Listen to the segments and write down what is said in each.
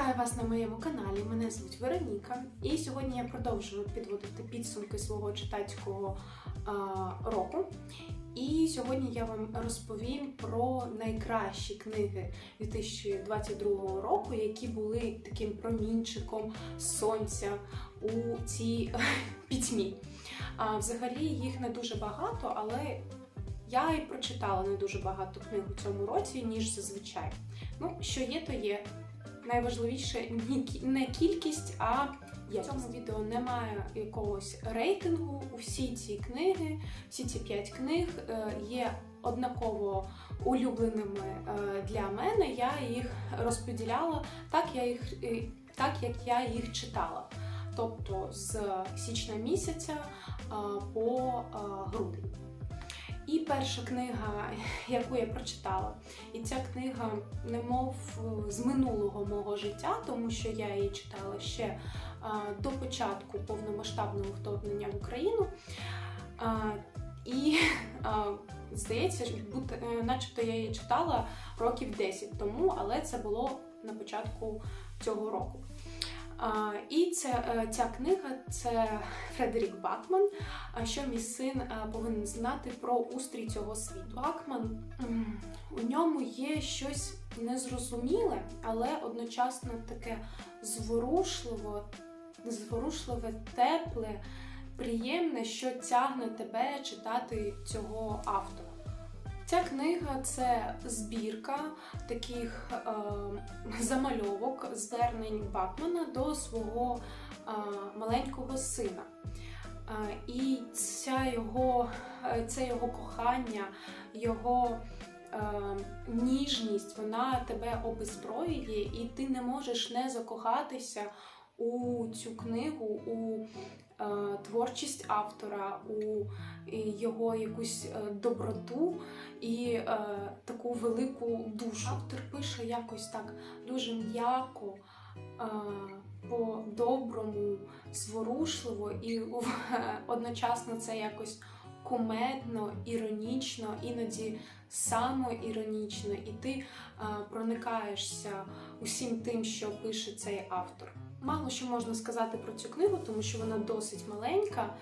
Вітаю вас на моєму каналі. Мене звуть Вероніка, і сьогодні я продовжую підводити підсумки свого читацького а, року. І сьогодні я вам розповім про найкращі книги 2022 року, які були таким промінчиком сонця у цій пітьмі. Взагалі їх не дуже багато, але я і прочитала не дуже багато книг у цьому році, ніж зазвичай. Ну, що є, то є. Найважливіше не кі- кількість, а якість. В цьому відео немає якогось рейтингу. Усі ці книги, всі ці п'ять книг е, є однаково улюбленими е, для мене. Я їх розподіляла так, я їх, е, так як я їх читала. Тобто з січня місяця по грудень. І перша книга, яку я прочитала, і ця книга, немов е, з минулого мого життя, тому що я її читала ще а, до початку повномасштабного вторгнення в Україну. А, і здається, е, начебто я її читала років 10 тому, але це було на початку цього року. І це, е, ця книга це Фредерік Бакман. Що мій син е, повинен знати про устрій цього світу? Бакман у ньому є щось незрозуміле, але одночасно таке зворушливо, зворушливе, тепле, приємне, що тягне тебе читати цього автора. Ця книга це збірка таких е, замальовок, звернень Бакмана до свого е, маленького сина. Е, і ця його, е, це його кохання, його е, ніжність, вона тебе обезброює, і ти не можеш не закохатися у цю книгу, у творчість автора, у е, його якусь е, доброту і е, таку велику душу. Автор пише якось так дуже м'яко. е, по-доброму, зворушливо, і одночасно це якось кумедно, іронічно, іноді самоіронічно, і ти проникаєшся усім тим, що пише цей автор. Мало що можна сказати про цю книгу, тому що вона досить маленька,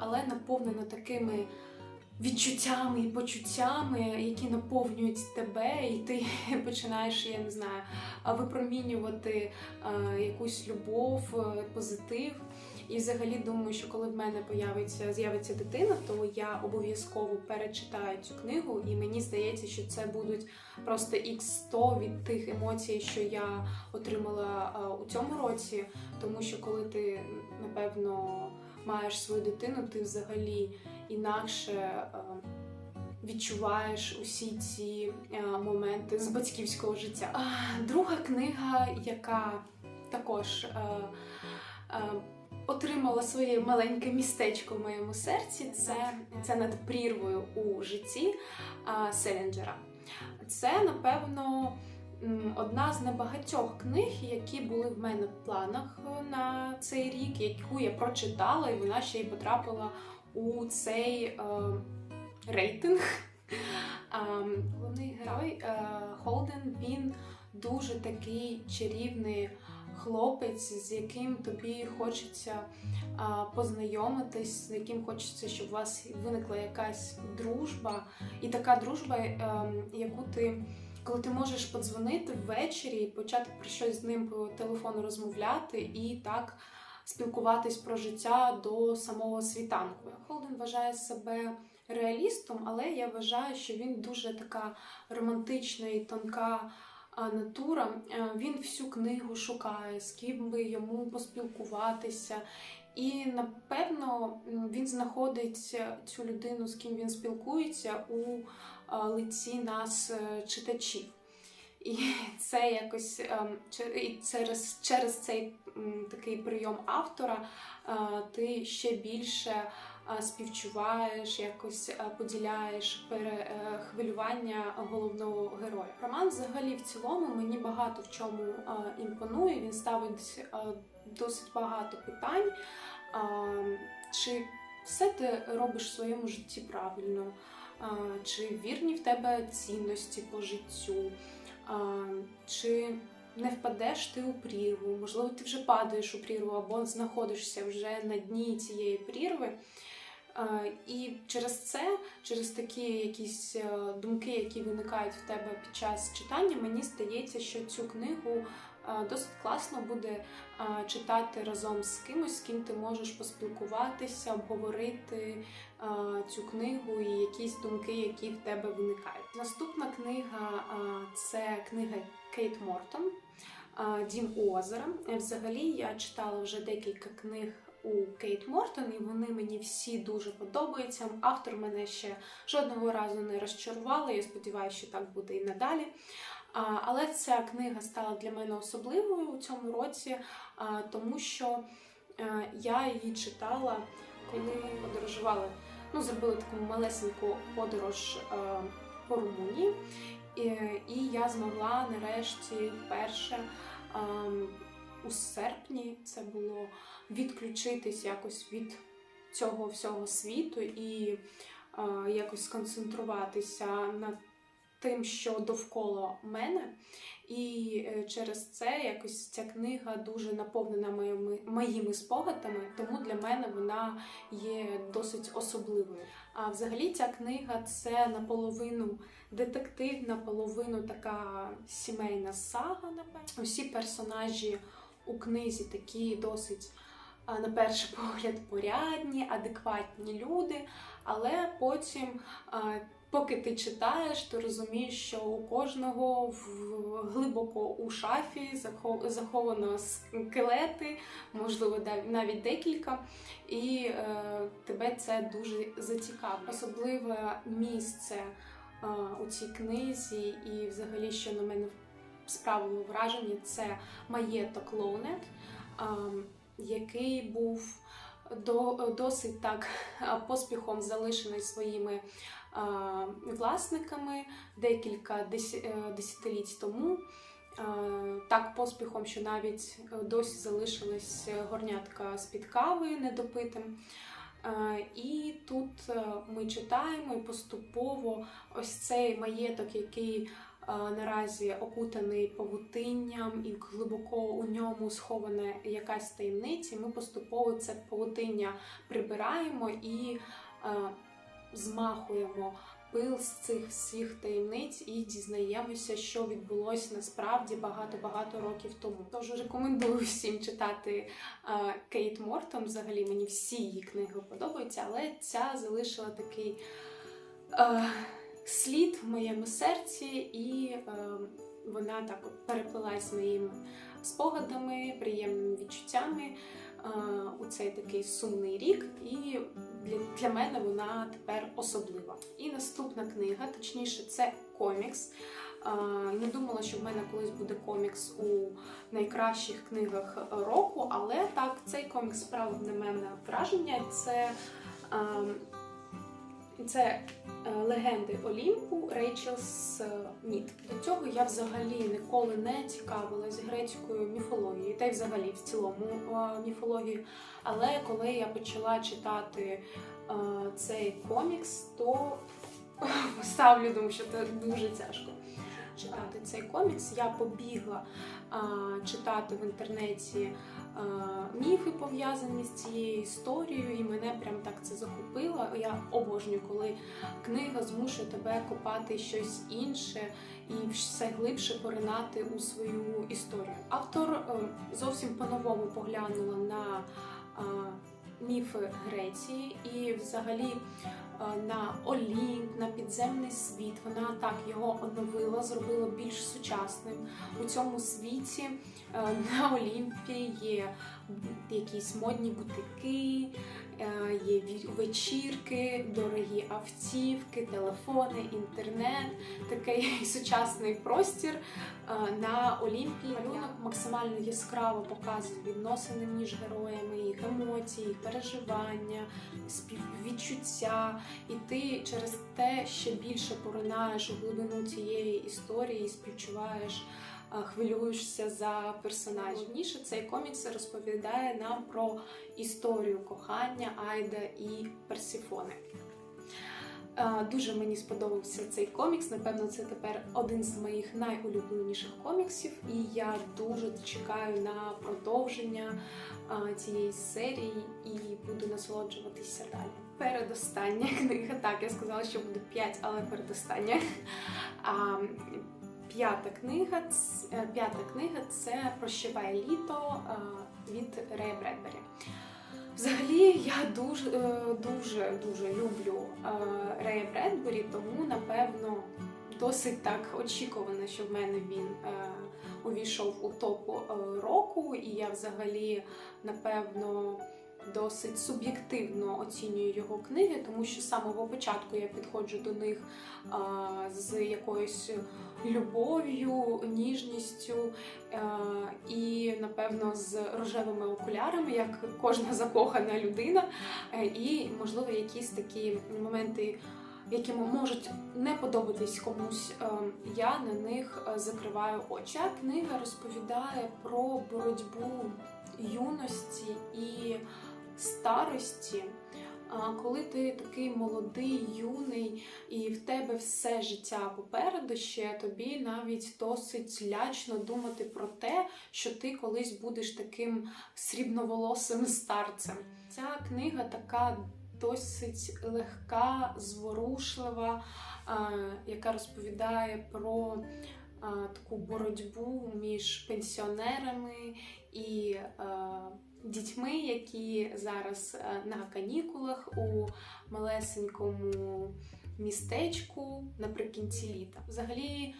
але наповнена такими відчуттями і почуттями, які наповнюють тебе, і ти починаєш, я не знаю, випромінювати якусь любов, позитив. І взагалі думаю, що коли в мене появиться з'явиться дитина, то я обов'язково перечитаю цю книгу, і мені здається, що це будуть просто x 100 від тих емоцій, що я отримала у цьому році. Тому що коли ти напевно маєш свою дитину, ти взагалі інакше е, відчуваєш усі ці е, моменти з батьківського життя. А, Друга книга, яка також е, е, отримала своє маленьке містечко в моєму серці, це, це над прірвою у житті е, Селінджера. Це, напевно, одна з небагатьох книг, які були в мене в планах е, на цей рік, яку я прочитала, і вона ще й потрапила у цей е, рейтинг. Головний герой е, Холден він дуже такий чарівний хлопець, з яким тобі хочеться а, познайомитись, з яким хочеться, щоб у вас виникла якась дружба, і така дружба, е, яку ти. Коли ти можеш подзвонити ввечері почати про щось з ним по телефону розмовляти і так спілкуватись про життя до самого світанку. Холден вважає себе реалістом, але я вважаю, що він дуже така романтична і тонка а, натура. Е, Він всю книгу шукає, з ким би йому поспілкуватися. І напевно він знаходить цю людину, з ким він спілкується, у лиці нас, е, читачів. І це якось через, через цей такий прийом автора е, ти ще більше е, співчуваєш, якось поділяєш е, хвилювання головного героя. Роман взагалі в цілому мені багато в чому імпонує. Він ставить досить багато питань. Чи все ти робиш в своєму житті правильно? Чи вірні в тебе цінності по життю? Чи не впадеш ти у прірву, можливо, ти вже падаєш у прірву або знаходишся вже на дні цієї прірви. Е, І через це, через такі якісь е, думки, які виникають в тебе під час читання, мені здається, що цю книгу е, досить класно буде читати разом з кимось, з ким ти можеш поспілкуватися, обговорити цю книгу і якісь думки, які в тебе виникають. Наступна книга це книга Кейт Мортон. Дім у озера. Взагалі я читала вже декілька книг у Кейт Мортон, і вони мені всі дуже подобаються. Автор мене ще жодного разу не розчарувала. Я сподіваюся, що так буде і надалі. Але ця книга стала для мене особливою у цьому році, тому що е, я її читала, коли подорожувала. Ну, зробила таку малесеньку подорож е, по Румунії, і, і я змогла нарешті вперше ем, у серпні це було відключитись якось від цього всього світу і е, якось сконцентруватися над тим, що довкола мене. І е, через це якось ця книга дуже наповнена моїми, моїми спогадами, тому для мене вона є досить особливою. А взагалі ця книга це наполовину детектив, наполовину така сімейна сага. Напевно. Усі персонажі у книзі такі досить, на перший погляд, порядні, адекватні люди, але потім. Поки ти читаєш, ти розумієш, що у кожного в глибоко у шафі заховано скелети, можливо, навіть декілька, і е, тебе це дуже зацікавить. Особливе місце е, у цій книзі, і взагалі, що на мене справило враження, це маєток Лоунет, який був досить так поспіхом залишений своїми власниками декілька е, десятиліть тому. Так поспіхом, що навіть е, досі залишилась горнятка з-під кави недопитим. І тут е, ми читаємо і поступово ось цей маєток, який наразі окутаний павутинням, і глибоко у ньому схована якась таємниця. Ми поступово це павутиння прибираємо і змахуємо пил з цих всіх таємниць і дізнаємося, що відбулося насправді багато-багато років тому. Тож рекомендую всім читати Кейт Мортон. Взагалі мені всі її книги подобаються, але ця залишила такий слід в моєму серці, і е, вона так переплилась з моїми спогадами, приємними відчуттями е, у цей такий сумний рік. І для, для мене вона тепер особлива. І наступна книга, точніше, це комікс. Е, Не думала, що в мене колись буде комікс у найкращих книгах року, але так, цей комікс справив на мене враження. Це, е, це е, легенди Олімпу Рейчел Сміт. До цього я взагалі ніколи не цікавилась грецькою міфологією, та й взагалі в цілому е, міфологією. Але коли я почала читати е, цей комікс, то ставлю думаю, що це дуже тяжко читати цей комікс. Я побігла а, читати в інтернеті міфи пов'язані з цією історією, і мене прям так це захопило. Я обожнюю, коли книга змушує тебе копати щось інше і все глибше поринати у свою історію. Автор е, зовсім по-новому поглянула на а, міфи Греції і взагалі е, на Олімп, на підземний світ. Вона так його оновила, зробила більш сучасним. У цьому світі е, на Олімпі є якісь модні бутики, є вечірки, дорогі автівки, телефони, інтернет, такий сучасний простір е, на Олімпі. Малюнок максимально яскраво показує відносини між героями, їх емоції, їх переживання, співвідчуття. І ти через те ще більше поринаєш у глибину цієї історії, і співчуваєш, хвилюєшся за персонажів. Головніше цей комікс розповідає нам про історію кохання Айда і Персіфони. Дуже мені сподобався цей комікс. Напевно, це тепер один з моїх найулюбленіших коміксів, і я дуже чекаю на продовження цієї серії і буду насолоджуватися далі. Передостання книга. Так, я сказала, що буде 5, але передостання. П'ята книга, е, п'ята книга це Прощавай літо е, від Рея Бредбері. Взагалі, я дуже е, дуже люблю Рея Бредбері, тому напевно досить так очікувано, що в мене він увійшов у топ року, і я взагалі напевно досить суб'єктивно оцінюю його книги, тому що з самого початку я підходжу до них з якоюсь любов'ю, ніжністю е, і, напевно, з рожевими окулярами, як кожна закохана людина, Е, і, можливо, якісь такі моменти. Які можуть не подобатись комусь, е, я на них закриваю очі. Ця книга розповідає про боротьбу юності і старості. Коли ти такий молодий, юний, і в тебе все життя попереду ще тобі навіть досить лячно думати про те, що ти колись будеш таким срібноволосим старцем. Ця книга така досить легка, зворушлива, яка розповідає про таку боротьбу між пенсіонерами і дітьми, які зараз е, на канікулах у малесенькому містечку наприкінці літа. Взагалі,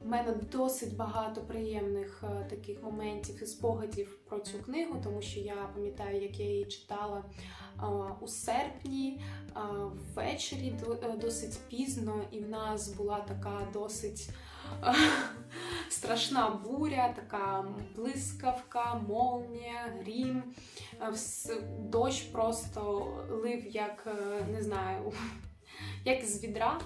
в мене досить багато приємних е, таких моментів і спогадів про цю книгу, тому що я пам'ятаю, як я її читала у серпні ввечері е, досить пізно, і в нас була така досить страшна буря, така блискавка, молнія, грім. Е, Дощ просто лив як е, не знаю, як з відра.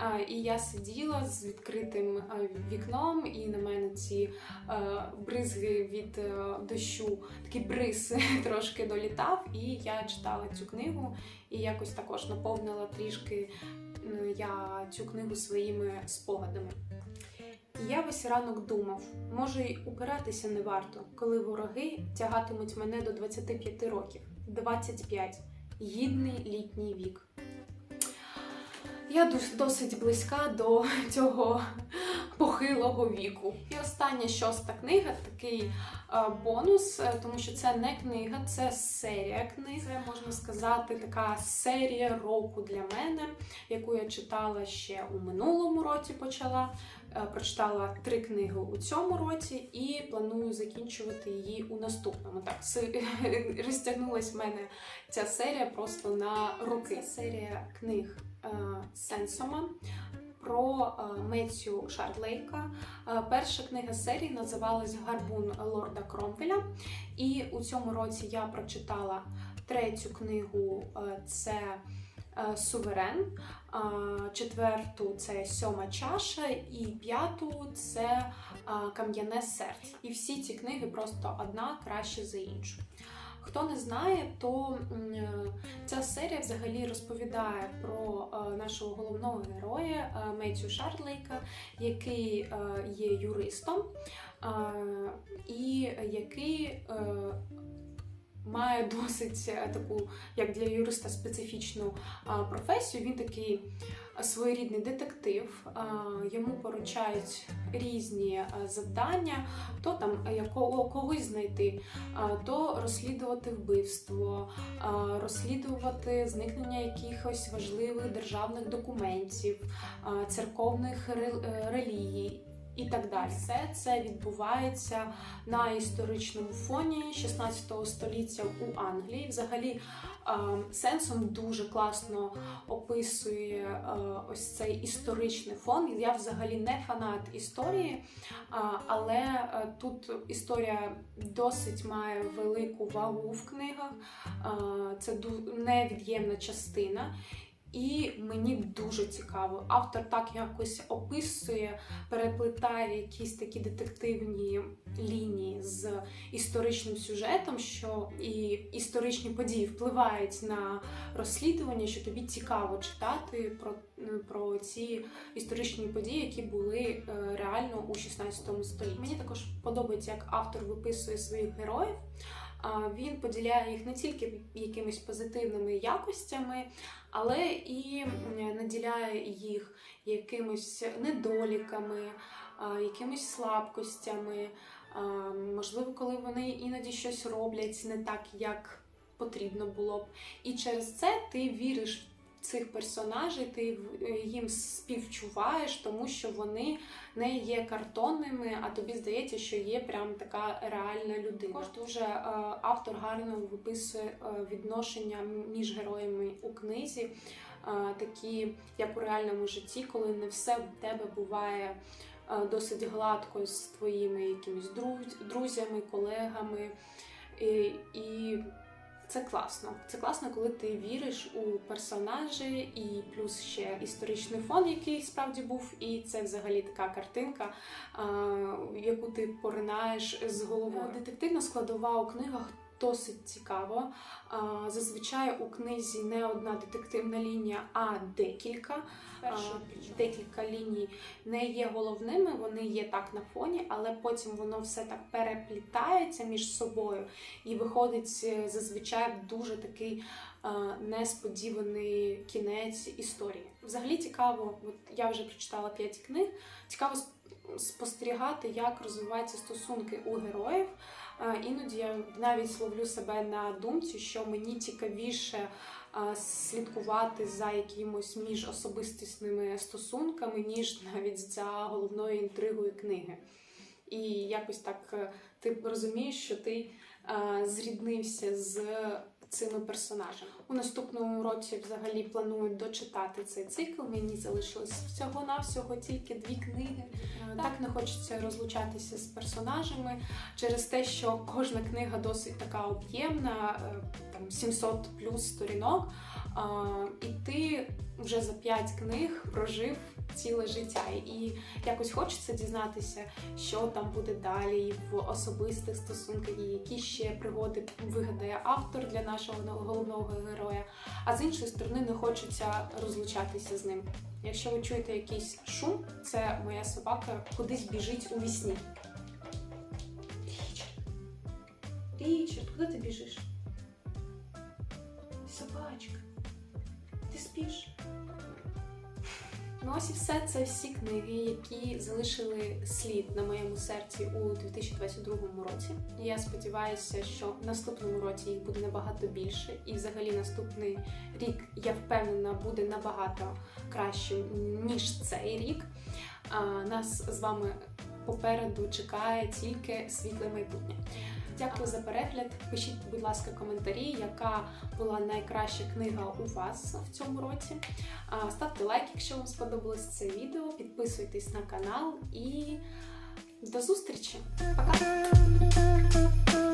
Е, І я сиділа з відкритим е, вікном, і на мене ці е, бризги від дощу, такий бриз трошки долітав. І я читала цю книгу і якось також наповнила трішки я цю книгу своїми спогадами. Я весь ранок думав, може й упиратися не варто, коли вороги тягатимуть мене до 25 років, 25, гідний літній вік. Я досить близька до цього похилого віку. І остання шоста книга такий е, бонус, е, тому що це не книга, це серія книг. Це можна сказати, така серія року для мене, яку я читала ще у минулому році. Почала Е, прочитала три книги у цьому році і планую закінчувати її у наступному. Так, розтягнулась в мене ця серія просто на роки. Це серія книг Сенсома. Про е, Меттю Шардлейка. Е, Перша книга серії називалась Гарбун Лорда Кромвеля. І у цьому році я прочитала третю книгу е, це е, Суверен. Четверту це сьома чаша, і п'яту це кам'яне серце. І всі ці книги просто одна краще за іншу. Хто не знає, то е, ця серія взагалі розповідає про е, нашого головного героя е, Меттю Шардлейка, який є юристом, і який має досить е, таку, як для юриста, специфічну професію. Він такий своєрідний детектив. Йому поручають різні завдання, то там якого когось знайти, то розслідувати вбивство, розслідувати зникнення якихось важливих державних документів, церковних ре- е, релігій. І так далі, все це відбувається на історичному фоні 16 століття у Англії. Взагалі, е, сенсом дуже класно описує е, ось цей історичний фон. Я взагалі не фанат історії, але е, тут історія досить має велику вагу в книгах. Це невід'ємна частина. І мені дуже цікаво. Автор так якось описує, переплетає якісь такі детективні лінії з історичним сюжетом, що і історичні події впливають на розслідування, що тобі цікаво читати про, про ці історичні події, які були е, реально у 16 столітті. Мені також подобається, як автор виписує своїх героїв. Він поділяє їх не тільки якимись позитивними якостями, але і наділяє їх якимись недоліками, якимись слабкостями. Можливо, коли вони іноді щось роблять не так, як потрібно було б. І через це ти віриш в цих персонажей, ти е, їм співчуваєш, тому що вони не є картонними, а тобі здається, що є прям така реальна людина. Також дуже е, автор гарно виписує е, відношення між героями у книзі, такі як у реальному житті, коли не все в тебе буває. Досить гладко з твоїми якимись друз- друзями, колегами. І це класно. Це класно, коли ти віриш у персонажі, і плюс ще історичний фон, який справді був, і це взагалі така картинка, яку ти поринаєш з головою. Детективна складова у книгах. Досить цікаво. Зазвичай у книзі не одна детективна лінія, а декілька. Декілька ліній не є головними, вони є так на фоні, але потім воно все так переплітається між собою і виходить е, зазвичай дуже такий е, несподіваний кінець історії. Взагалі цікаво, от я вже прочитала п'ять книг. Цікаво спостерігати, як розвиваються стосунки у героїв. Е, Іноді я навіть ловлю себе на думці, що мені цікавіше е, слідкувати за якимось міжособистісними стосунками, ніж навіть за головною інтригою книги. І якось так е, ти розумієш, що ти зріднився з цими персонажами. У наступному році взагалі планую дочитати цей цикл. Мені залишилось всього-навсього тільки дві книги. Е, Так не хочеться розлучатися з персонажами через те, що кожна книга досить така об'ємна, е, там 700 плюс сторінок. І ти вже за п'ять книг прожив ціле життя. І якось хочеться дізнатися, що там буде далі в особистих стосунках, і які ще пригоди вигадає автор для нашого головного героя. А з іншої сторони, не хочеться розлучатися з ним. Якщо ви чуєте якийсь шум, це моя собака кудись біжить у вісні. Річард, куди ти біжиш? Ну ось і все. Це всі книги, які залишили слід на моєму серці у 2022 році. Я сподіваюся, що в наступному році їх буде набагато більше. І взагалі наступний рік, я впевнена, буде набагато кращим, ніж цей рік. А, Нас з вами попереду чекає тільки світле майбутнє. Дякую за перегляд. Пишіть, будь ласка, коментарі, яка була найкраща книга у вас в цьому році. Ставте лайк, якщо вам сподобалось це відео. Підписуйтесь на канал і до зустрічі! Пока!